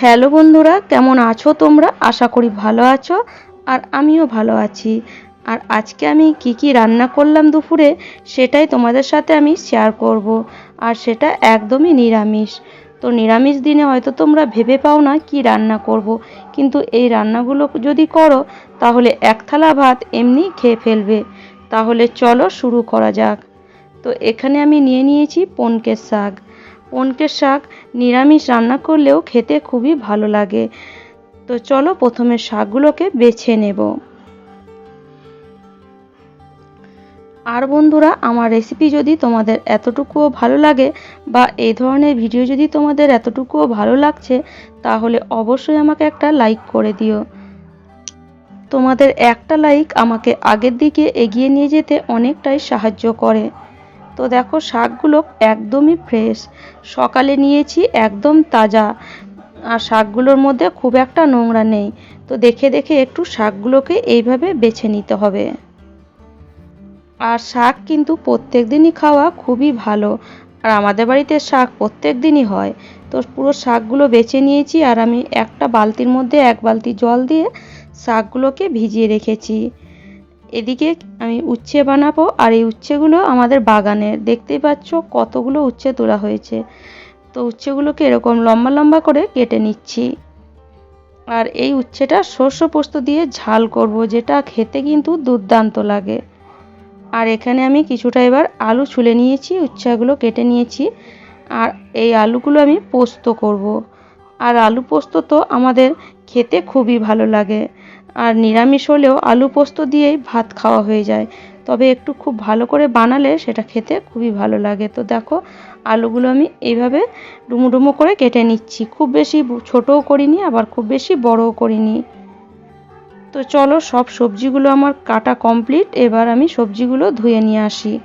Hello বন্ধুরা, কেমন আছো তোমরা? আশা করি ভালো আছো আর আমিও ভালো আছি। আর আজকে আমি কি কি রান্না করলাম দুপুরে সেটাই তোমাদের সাথে আমি শেয়ার করব। আর সেটা একদমই নিরামিষ। তো নিরামিষ দিনে হয়তো তোমরা ভেবে পাও না কি রান্না করব। কিন্তু এই রান্নাগুলো যদি করো, তাহলে এক থালা ভাত এমনি খেয়ে ফেলবে। তাহলে চলো শুরু করা যাক। তো এখানে আমি নিয়ে নিয়েছি পনকের শাক। পনকের শাক, নিরামিষ রান্না করলেও খেতে খুবই ভালো লাগে। তো চলো প্রথমে শাকগুলোকে বেছে নেব। আর বন্ধুরা, আমার রেসিপি যদি তোমাদের এতটুকুও ভালো লাগে বা এই ধরনের ভিডিও যদি তোমাদের এতটুকুও ভালো লাগছে, তাহলে অবশ্যই আমাকে একটা লাইক করে দিও। তোমাদের একটা লাইক আমাকে আগের দিকে এগিয়ে নিয়ে যেতে অনেকটাই সাহায্য করে। তো দেখো শাকগুলো একদমই ফ্রেশ সকালে নিয়েছি একদম তাজা। আর শাকগুলোর মধ্যে খুব একটা নোংরা নেই। তো দেখে দেখে একটু শাকগুলোকে এইভাবে বেছে নিতে হবে। আর শাক কিন্তু প্রত্যেক দিনই খাওয়া খুবই ভালো। আর আমাদের বাড়িতে শাক প্রত্যেক দিনই হয়। তো পুরো শাকগুলো বেছে নিয়েছি আর আমি একটা বালতির মধ্যে এক বালতি জল দিয়ে শাকগুলোকে ভিজিয়ে রেখেছি। এদিকে আমি উচ্ছে বানাবো আর এই উচ্ছেগুলো আমাদের বাগানে। দেখতেই পাচ্ছ কতগুলো উচ্ছে তোলা হয়েছে। তো উচ্ছেগুলোকে এরকম লম্বা লম্বা করে কেটে নিচ্ছি। আর এই উচ্ছেটা শস্য পোস্ত দিয়ে ঝাল করব, যেটা খেতে কিন্তু দুর্দান্ত লাগে। আর এখানে আমি কিছুটা এবার আলু ছুলে নিয়েছি, উচ্ছেগুলো কেটে নিয়েছি। আর এই আলুগুলো আমি পোস্ত করব। আর আলু পোস্ত তো আমাদের খেতে খুবই ভালো লাগে। আর নিরামিষ হলেও আলু পোস্ত দিয়েই ভাত খাওয়া হয়ে যায়। তবে একটু খুব ভালো করে বানালে সেটা খেতে খুবই ভালো লাগে। তো দেখো, আলুগুলো আমি এইভাবে ডুমো ডুমো করে কেটে নিচ্ছি। খুব বেশি ছোটও করিনি, আবার খুব বেশি বড়ও করিনি। তো চলো সব সবজিগুলো আমার কাটা কমপ্লিট। এবার আমি সবজিগুলো ধুয়ে নিয়ে আসি।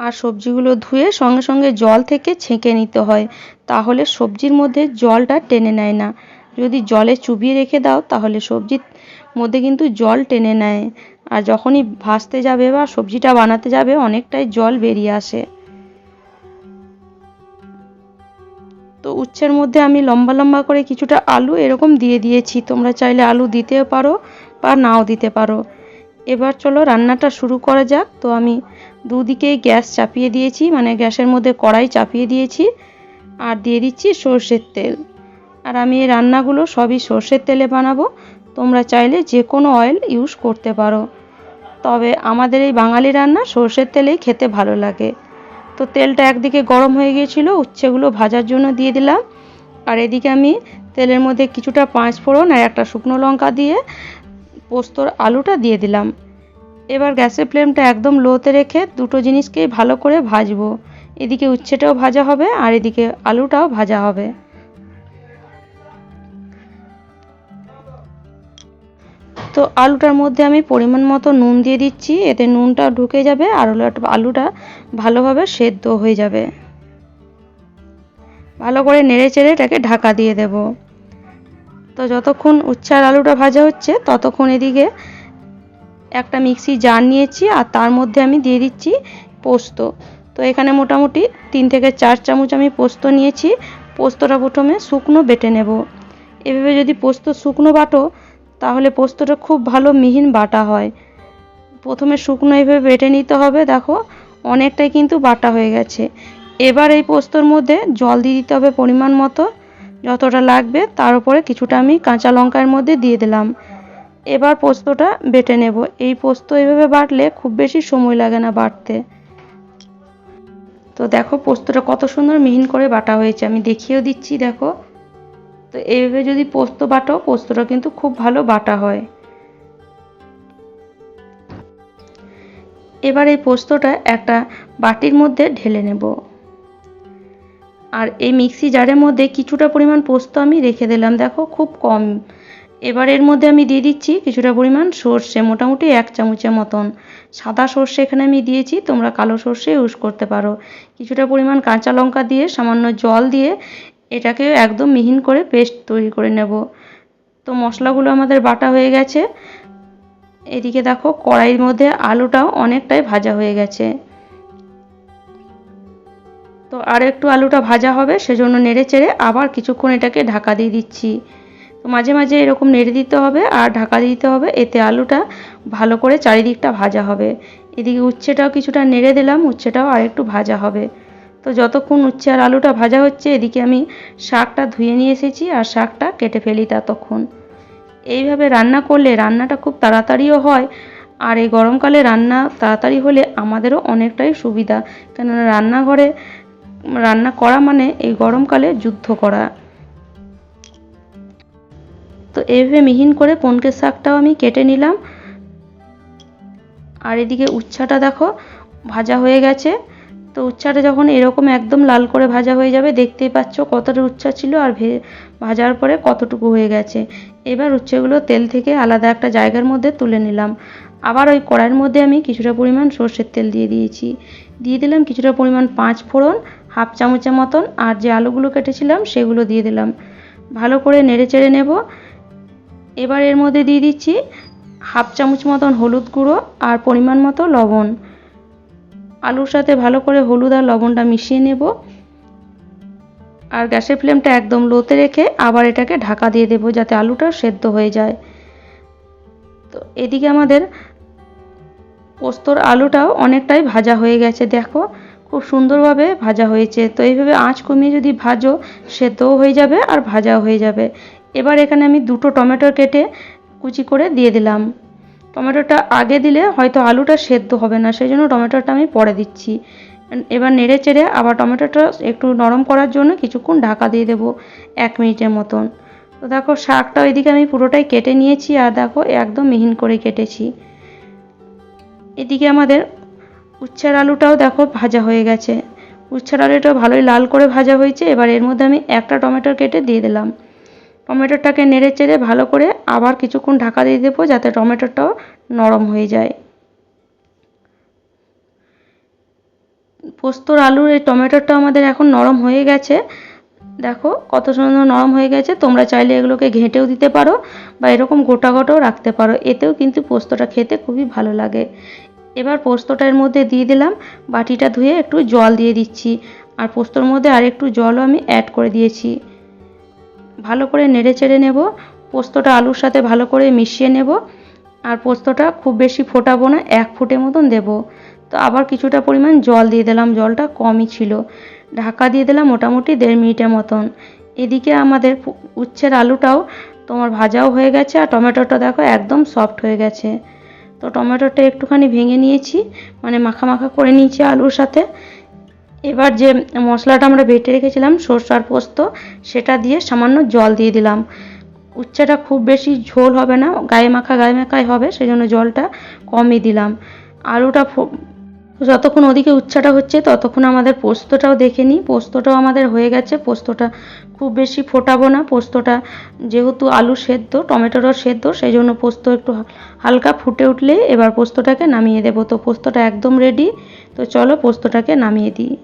আর সবজিগুলো ধুয়ে সঙ্গে সঙ্গে জল থেকে ছেঁকে নিতে হয়। তাহলে সবজির মধ্যে জলটা টেনে নেয় না। যদি জলে চুবিয়ে রেখে দাও, তাহলে সবজির মধ্যে কিন্তু জল টেনে নেয়। আর যখনই ভাজতে যাবে বা সবজিটা বানাতে যাবে, অনেকটাই জল বেরিয়ে আসে। তো উচ্ছের মধ্যে আমি লম্বা লম্বা করে কিছুটা আলু এরকম দিয়ে দিয়েছি। তোমরা চাইলে আলু দিতেও পারো বা নাও দিতে পারো। এবার চলো রান্নাটা শুরু করা যাক। তো আমি দুদিকেই গ্যাস চাপিয়ে দিয়েছি মানে গ্যাসের মধ্যে কড়াই চাপিয়ে দিয়েছি আর দিয়ে দিচ্ছি সর্ষের তেল। আর আমি এই রান্নাগুলো সবই সর্ষের তেলে বানাবো। তোমরা চাইলে যে কোনো অয়েল ইউজ করতে পারো। তবে আমাদের এই বাঙালি রান্না সর্ষের তেলেই খেতে ভালো লাগে। তো তেলটা একদিকে গরম হয়ে গিয়েছিল, উচ্ছেগুলো ভাজার জন্য দিয়ে দিলাম। আর এদিকে আমি তেলের মধ্যে কিছুটা পাঁচ ফোড়ন আর একটা শুকনো লঙ্কা দিয়ে পোস্তর আলুটা দিয়ে দিলাম। এবার গ্যাসের ফ্লেমটা একদম লোতে রেখে দুটো জিনিসকেই ভালো করে ভাজবো। এদিকে উচ্ছেটাও ভাজা হবে আর এদিকে আলুটাও ভাজা হবে। তো আলুটার মধ্যে আমি পরিমাণ মতো নুন দিয়ে দিচ্ছি, এতে নুনটা ঢুকে যাবে আর আলুটা ভালোভাবে সেদ্ধ হয়ে যাবে। ভালো করে নেড়ে চেড়ে এটাকে ঢাকা দিয়ে দেব। তো যতক্ষণ উচ্ছে আর আলুটা ভাজা হচ্ছে, ততক্ষণ এদিকে একটা মিক্সি জার নিয়েছি আর তার মধ্যে আমি দিয়ে দিচ্ছি পোস্ত। তো এখানে মোটামুটি তিন থেকে চার চামচ আমি পোস্ত নিয়েছি। পোস্তটা প্রথমে শুকনো বেটে নেব। এভাবে যদি পোস্ত শুকনো বাটো, তাহলে পোস্তটা খুব ভালো মিহিন বাটা হয়। প্রথমে শুকনো এইভাবে বেটে নিতে হবে, দেখো অনেকটাই কিন্তু বাটা হয়ে গেছে। এবার এই পোস্তর মধ্যে জল দিয়ে দিতে হবে পরিমাণ মতো। যতটা লাগবে তার উপরে কিছুটা আমি কাঁচা লঙ্কার মধ্যে দিয়ে দিলাম। এবার পোস্তটা বেটে নেব। এই পোস্ত এইভাবে বাটলে খুব বেশি সময় লাগে না বাটতে। তো দেখো পোস্তটা কত সুন্দর মিহিন করে বাটা হয়েছে। আমি দেখিয়েও দিচ্ছি, দেখো। তো এইভাবে যদি পোস্ত বাটো, পোস্তটা কিন্তু খুব ভালো বাটা হয়। এবার এই পোস্তটা একটা বাটির মধ্যে ঢেলে নেব। আর এই মিক্সি জারের মধ্যে কিছুটা পরিমাণ পোস্ত আমি রেখে দিলাম, দেখো খুব কম। এবার এর মধ্যে আমি দিয়ে দিচ্ছি কিছুটা পরিমাণ সর্ষে, মোটামুটি এক চামচের মতন। সাদা সর্ষে এখানে আমি দিয়েছি, তোমরা কালো সর্ষে ইউজ করতে পারো। কিছুটা পরিমাণ কাঁচা লঙ্কা দিয়ে, সামান্য জল দিয়ে এটাকে একদম মিহিন করে পেস্ট তৈরি করে নেব। তো মশলাগুলো আমাদের বাটা হয়ে গেছে। এদিকে দেখো কড়াইয়ের মধ্যে আলুটাও অনেকটাই ভাজা হয়ে গেছে। আর একটু আলুটা ভাজা হবে, সেজন্য নেড়ে চেড়ে আবার কিছুক্ষণ এটাকে ঢাকা দিয়ে দিচ্ছি। তো মাঝে মাঝে এরকম নেড়ে দিতে হবে আর ঢাকা দিতে হবে, এতে আলুটা ভালো করে চারিদিকটা ভাজা হবে। এদিকে উচ্ছেটাও কিছুটা নেড়ে দিলাম, উচ্ছেটাও আর একটু ভাজা হবে। তো যতক্ষণ উচ্ছে আর আলুটা ভাজা হচ্ছে, এদিকে আমি শাকটা ধুয়ে নিয়ে এসেছি আর শাকটা কেটে ফেলি ততক্ষণ। এইভাবে রান্না করলে রান্নাটা খুব তাড়াতাড়িও হয়, আর এই গরমকালে রান্না তাড়াতাড়ি হলে আমাদেরও অনেকটাই সুবিধা। কেননা রান্নাঘরে রান্না করা মানে এই গরমকালে যুদ্ধ করা। তো এইভাবে মিহিন করে পনকের শাকটাও আমি কেটে নিলাম। আর এদিকে উচ্ছাটা দেখো, ভাজা হয়ে গেছে। তো উচ্ছাটা যখন এরকম একদম লাল করে ভাজা হয়ে যাবে, দেখতেই পাচ্ছ কতটা উচ্ছা ছিল আর ভাজার পরে কতটুকু হয়ে গেছে। এবার উচ্ছেগুলো তেল থেকে আলাদা একটা জায়গার মধ্যে তুলে নিলাম। আবার ওই কড়াইয়ের মধ্যে আমি কিছুটা পরিমাণ সর্ষের তেল দিয়ে দিয়েছি। দিয়ে দিলাম কিছুটা পরিমাণ পাঁচ ফোড়ন। হাফ চামচের মতন আর যে আলুগুলো কেটেছিলাম সেগুলো দিয়ে দিলাম। ভালো করে নেড়ে চেড়ে নেব। এবার এর মধ্যে দিয়ে দিচ্ছি হাফ চামচ মতন হলুদ গুঁড়ো আর পরিমাণ মতো লবণ। আলুর সাথে ভালো করে হলুদ আর লবণটা মিশিয়ে নেব। আর গ্যাসের ফ্লেমটা একদম লোতে রেখে আবার এটাকে ঢাকা দিয়ে দেবো যাতে আলুটা সেদ্ধ হয়ে যায়। তো এদিকে আমাদের পোস্তর আলুটাও অনেকটাই ভাজা হয়ে গেছে, দেখো। খুব সুন্দরভাবে ভাজা হয়েছে। তো এইভাবে আঁচ কমিয়ে যদি ভাজো সেদ্ধও হয়ে যাবে আর ভাজাও হয়ে যাবে। এবার এখানে আমি দুটো টমেটো কেটে কুচি করে দিয়ে দিলাম। টমেটোটা আগে দিলে হয়তো আলুটা সেদ্ধ হবে না সেই জন্য টমেটোটা আমি পরে দিচ্ছি। এবার নেড়ে চেড়ে আবার টমেটোটা একটু নরম করার জন্য কিছুক্ষণ ঢাকা দিয়ে দেবো এক মিনিটের মতন। তো দেখো, শাকটা ওইদিকে আমি পুরোটাই কেটে নিয়েছি আর দেখো, একদম মিহিন করে কেটেছি। এদিকে আমাদের উচ্ছের আলুটাও দেখো ভাজা হয়ে গেছে। উচ্ছের আলুটাও ভালোই লাল করে ভাজা হয়েছে, এবার এর মধ্যে আমি একটা টমেটো কেটে দিয়ে দিলাম। টমেটোটাকে নেড়ে চেড়ে ভালো করে আবার কিছুক্ষণ ঢাকা দিয়ে দেবো যাতে টমেটোটাও নরম হয়ে যায়। পোস্তর আলুর এই টমেটোটা আমাদের এখন নরম হয়ে গেছে। দেখো কত সুন্দর নরম হয়ে গেছে, তোমরা চাইলে এগুলোকে ঘেঁটেও দিতে পারো বা এরকম গোটা গোটাও রাখতে পারো, এতেও কিন্তু পোস্তটা খেতে খুবই ভালো লাগে। এবার পোস্তটা এর মধ্যে দিয়ে দিলাম। বাটিটা ধুয়ে একটু জল দিয়ে দিচ্ছি। আর পোস্তর মধ্যে আর একটু জলও আমি অ্যাড করে দিয়েছি। ভালো করে নেড়ে চেড়ে নেব। পোস্তটা আলুর সাথে ভালো করে মিশিয়ে নেব। আর পোস্তটা খুব বেশি ফোটাবো না, এক ফুটের মতন দেব। তো আবার কিছুটা পরিমাণ জল দিয়ে দিলাম, জলটা কমই ছিল। ঢাকা দিয়ে দিলাম মোটামুটি দেড় মিনিটের মতন। এদিকে আমাদের উচ্ছের আলুটাও তোমার ভাজাও হয়ে গেছে, আর টমেটোটা দেখো একদম সফট হয়ে গেছে। তো টমেটোটা একটুখানি ভেঙে নিয়েছি মানে মাখা মাখা করে নিয়েছি আলুর সাথে। এবার যে মশলাটা আমরা বেটে রেখেছিলাম সর্ষার পোস্ত, সেটা দিয়ে সামান্য জল দিয়ে দিলাম। উচ্চাটা খুব বেশি ঝোল হবে না, গায়ে মাখা গায়ে মাখাই হবে সেই জন্য জলটা কমই দিলাম। আলুটা যতক্ষণ ওদিকে উচ্ছাটা হচ্ছে, ততক্ষণ আমাদের পোস্তটাও দেখে নিই। পোস্তটাও আমাদের হয়ে গেছে। পোস্তটা খুব বেশি ফোটাবো না। পোস্তটা যেহেতু আলু সেদ্ধ, টমেটোরও সেদ্ধ, সেই জন্য পোস্ত একটু হালকা ফুটে উঠলে এবার পোস্তটাকে নামিয়ে দেবো। তো পোস্তটা একদম রেডি তো চলো পোস্তটাকে নামিয়ে দিই।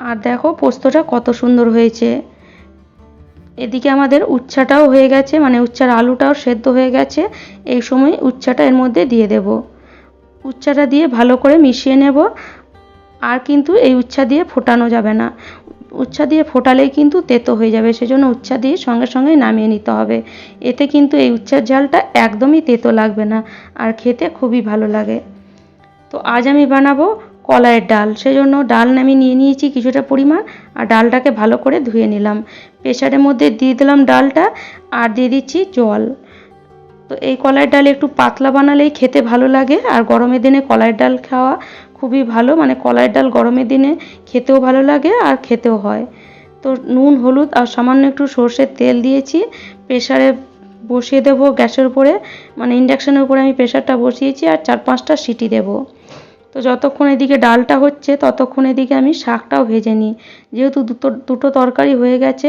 আর দেখো পোস্তটা কত সুন্দর হয়েছে। এদিকে আমাদের উচ্ছাটাও হয়ে গেছে মানে উচ্ছার আলুটাও সেদ্ধ হয়ে গেছে। এই সময় উচ্ছাটা এর মধ্যে দিয়ে দেব। উচ্ছাটা দিয়ে ভালো করে মিশিয়ে নেব। আর কিন্তু এই উচ্ছা দিয়ে ফোটানো যাবে না। উচ্ছা দিয়ে ফোটালেই কিন্তু তেতো হয়ে যাবে, সেজন্য উচ্ছা দিয়ে সঙ্গে সঙ্গে নামিয়ে নিতে হবে। এতে কিন্তু এই উচ্ছার ঝালটা একদমই তেতো লাগবে না, আর খেতে খুবই ভালো লাগে। তো আজ আমি বানাবো কলাইয়ের ডাল। সেজন্য ডাল আমি নিয়ে নিয়েছি কিছুটা পরিমাণ আর ডালটাকে ভালো করে ধুয়ে নিলাম। প্রেশারের মধ্যে দিয়ে দিলাম ডালটা আর দিয়ে দিচ্ছি জল। তো এই কলাইয়ের ডাল একটু পাতলা বানালেই খেতে ভালো লাগে আর গরমের দিনে কলাইয়ের ডাল খাওয়া খুবই ভালো। মানে কলাইয়ের ডাল গরমের দিনে খেতেও ভালো লাগে আর খেতেও হয়। তো নুন, হলুদ আর সামান্য একটু সর্ষের তেল দিয়েছি। প্রেশারে বসিয়ে দেবো গ্যাসের উপরে। মানে ইন্ডাকশানের উপরে আমি প্রেশারটা বসিয়েছি আর চার পাঁচটা সিটি দেবো। তো যতক্ষণ এদিকে ডালটা হচ্ছে, ততক্ষণ এদিকে আমি শাকটাও ভেজে নিই। যেহেতু দুটো দুটো তরকারি হয়ে গেছে,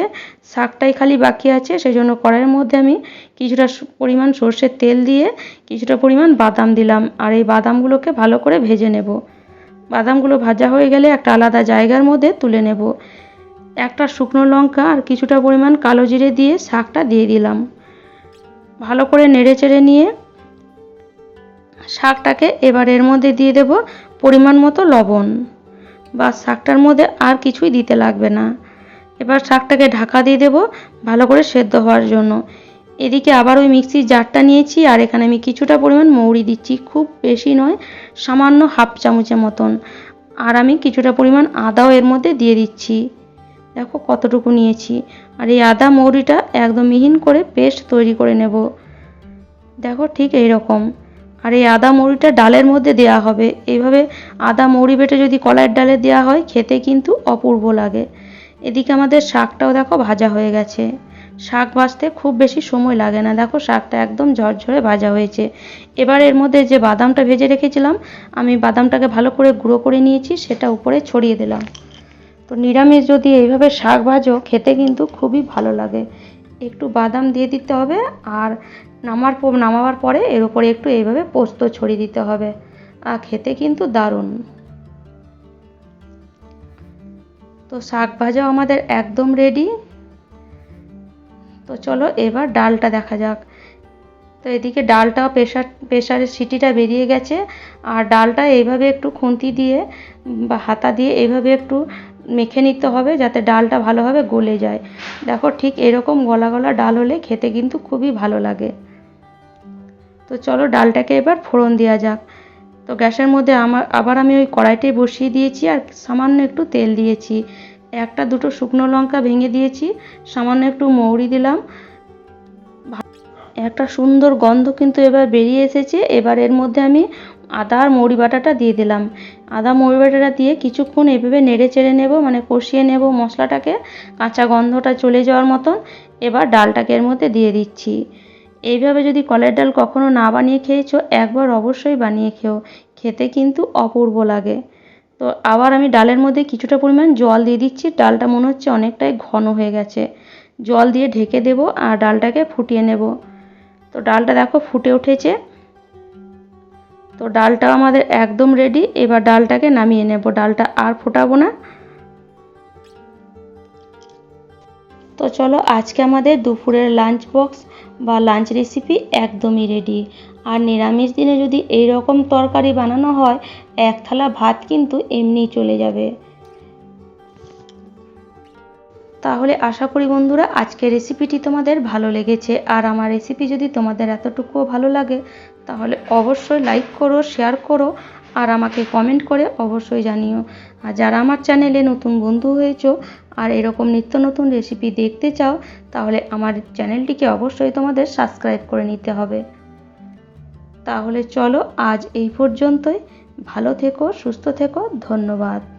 শাকটাই খালি বাকি আছে সেই জন্য কড়াইয়ের মধ্যে আমি কিছুটা পরিমাণ সর্ষের তেল দিয়ে কিছুটা পরিমাণ বাদাম দিলাম। আর এই বাদামগুলোকে ভালো করে ভেজে নেব। বাদামগুলো ভাজা হয়ে গেলে একটা আলাদা জায়গার মধ্যে তুলে নেব। একটা শুকনো লঙ্কা আর কিছুটা পরিমাণ কালো জিরে দিয়ে শাকটা দিয়ে দিলাম। ভালো করে নেড়ে চেড়ে নিয়ে শাকটাকে এবার এর মধ্যে দিয়ে দেব পরিমাণ মতো লবণ। বা শাকটার মধ্যে আর কিছুই দিতে লাগবে না। এবার শাকটাকে ঢাকা দিয়ে দেব ভালো করে সেদ্ধ হওয়ার জন্য। এদিকে আবার ওই মিক্সির জারটা নিয়েছি আর এখানে আমি কিছুটা পরিমাণ মৌরি দিচ্ছি। খুব বেশি নয়, সামান্য হাফ চামচের মতন। আর আমি কিছুটা পরিমাণ আদাও এর মধ্যে দিয়ে দিচ্ছি। দেখো কতটুকু নিয়েছি। আর এই আদা মৌরিটা একদম মিহিন করে পেস্ট তৈরি করে নেব। দেখো ঠিক এই রকম আর এই আদা মৌরিটা ডালের মধ্যে দেওয়া হবে। এইভাবে আদা মুড়ি বেটে যদি কলাইয়ের ডালে দেওয়া হয়, খেতে কিন্তু অপূর্ব লাগে। এদিকে আমাদের শাকটাও দেখো ভাজা হয়ে গেছে। শাক ভাজতে খুব বেশি সময় লাগে না। দেখো শাকটা একদম ঝরঝরে ভাজা হয়েছে। এবার এর মধ্যে যে বাদামটা ভেজে রেখেছিলাম, আমি বাদামটাকে ভালো করে গুঁড়ো করে নিয়েছি, সেটা উপরে ছড়িয়ে দিলাম। তো নিরামিষ যদি এইভাবে শাক ভাজো, খেতে কিন্তু খুবই ভালো লাগে। একটু বাদাম দিয়ে দিতে হবে আর নামার নামাবার পরে এর উপরে একটু এইভাবে পোস্ত ছড়িয়ে দিতে হবে। আর খেতে কিন্তু দারুণ। তো শাক ভাজাও আমাদের একদম রেডি তো চলো এবার ডালটা দেখা যাক। তো এদিকে ডালটাও প্রেশার প্রেশারের সিটিটা বেরিয়ে গেছে। আর ডালটা এইভাবে একটু খুন্তি দিয়ে বা হাতা দিয়ে এইভাবে একটু মেখে নিতে হবে যাতে ডালটা ভালোভাবে গলে যায়। দেখো ঠিক এরকম গলা গলা ডাল হলে খেতে কিন্তু খুবই ভালো লাগে। তো চলো ডালটাকে এবার ফোড়ন দেওয়া যাক। তো গ্যাসের মধ্যে আমার আবার আমি ওই কড়াইটাই বসিয়ে দিয়েছি আর সামান্য একটু তেল দিয়েছি। একটা দুটো শুকনো লঙ্কা ভেঙে দিয়েছি, সামান্য একটু মৌরি দিলাম। একটা সুন্দর গন্ধ কিন্তু এবার বেরিয়ে এসেছে। এবার এর মধ্যে আমি আদা আর মৌরি বাটাটা দিয়ে দিলাম। আদা, মৌরি বাটাটা দিয়ে কিছুক্ষণ এভাবে নেড়ে চেড়ে নেব মানে কষিয়ে নেব মশলাটাকে, কাঁচা গন্ধটা চলে যাওয়ার মতন। এবার ডালটাকে এর মধ্যে দিয়ে দিচ্ছি। এইভাবে যদি কলের ডাল কখনো না বানিয়ে খেয়েছো, একবার অবশ্যই বানিয়ে খেও। খেতে কিন্তু অপূর্ব লাগে। তো আবার আমি ডালের মধ্যে কিছুটা পরিমাণ জল দিয়ে দিচ্ছি। ডালটা মনে হচ্ছে অনেকটাই ঘন হয়ে গেছে। জল দিয়ে ঢেকে দেব আর ডালটাকে ফুটিয়ে নেব। তো ডালটা দেখো ফুটে উঠেছে। তো ডালটা আমাদের একদম রেডি এবার ডালটাকে নামিয়ে নেব। ডালটা আর ফোটাবো না। তো চলো আজকে আমাদের দুপুরের লাঞ্চ বক্স বা লাঞ্চ রেসিপি একদমই রেডি আর নিরামিষ দিনে যদি এই রকম তরকারি বানানো হয়, এক থালা ভাত কিন্তু এমনিই চলে যাবে। তাহলে আশা করি বন্ধুরা আজকের রেসিপিটি তোমাদের ভালো লেগেছে। আর আমার রেসিপি যদি তোমাদের এতটুকুও ভালো লাগে, তাহলে অবশ্যই লাইক করো শেয়ার করো, আর আমাকে কমেন্ট করে অবশ্যই জানিও। আর যারা আমার চ্যানেলে নতুন বন্ধু হয়েছো আর এরকম নিত্য নতুন রেসিপি দেখতে চাও, তাহলে আমার চ্যানেলটিকে অবশ্যই তোমাদের সাবস্ক্রাইব করে নিতে হবে। তাহলে চলো আজ এই পর্যন্তই। ভালো থেকো, সুস্থ থেকো, ধন্যবাদ।